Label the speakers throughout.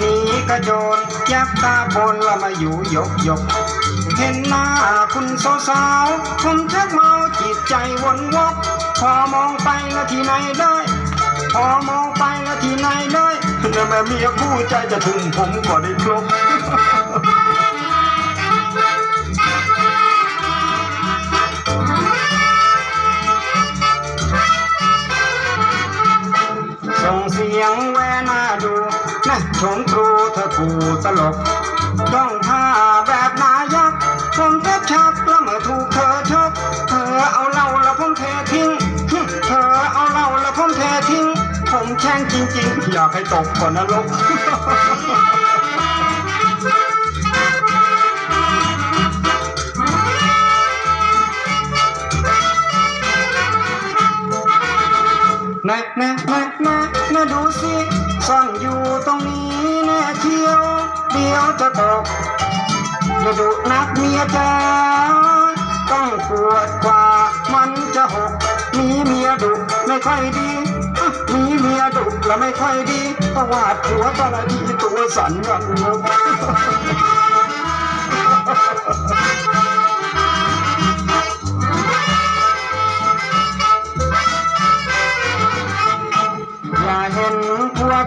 Speaker 1: หนีกระโจนยักตาบนละมาอยู่ยกยก เห็นหน้าคุณสาวๆผมชักเมาจิตใจวนวก พอมองไปล้วที่ไหนได้ พอมองไปล้วที่ไหนได้แล้วแม่เมียคู่ใจจะถึงผมก็ได้ครบส่งเสียง นะชมตรูเธอกูตลกต้องท่าแบบนายกผมแทบชักแล้วเมื่อถูกเธอชกเธอเอาเหล้าแล้วผมเททิ้งเธอเอาเหล้าแล้วผมเททิ้ง ผมแช่งจริงๆอยากให้ตกก่อนนรก แน่แน่แน่แน่แน่ดูสิซ่อนอยู่ตรงนี้แน่เที่ยว เดียวจะตกอย่าดุนักเมียจ้าต้องปวดกว่ามันจะหก มีเมียดุไม่ค่อยดีมีเมียดุแล้วไม่ค่อยดีประวาดหัวตอนทีตัวสั่นกันเลย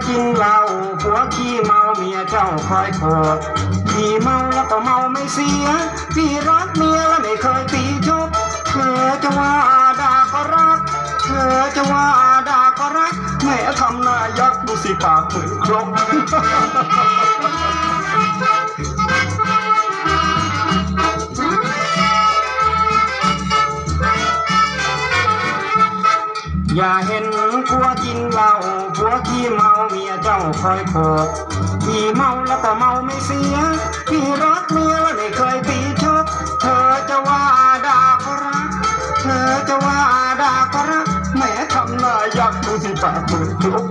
Speaker 1: กินเหล้าหัวขี้เมาเมียเจ้าคอยโกรธพี่เมาแล้วก็เมาไม่เสียพี่รักเมียแล้วไม่เคยตีชกเธอจะว่าด่าก็รัก เธอจะว่าด่าก็รักแม่ทำหน้ายักษ์ดูสิปากเหมือนครก อย่าเห็นผัวกินเหล้าผัวขี้เมาเมียเจ้าคอยโขกพี่เมาแล้วก็เมาไม่เสียพี่รักเมียแล้วไม่เคยตีชกเธอจะว่าด่าก็รัก เธอจะว่าด่าก็รักแหม้ทำหน้ายักษ์ดูสิปากเหมือนครก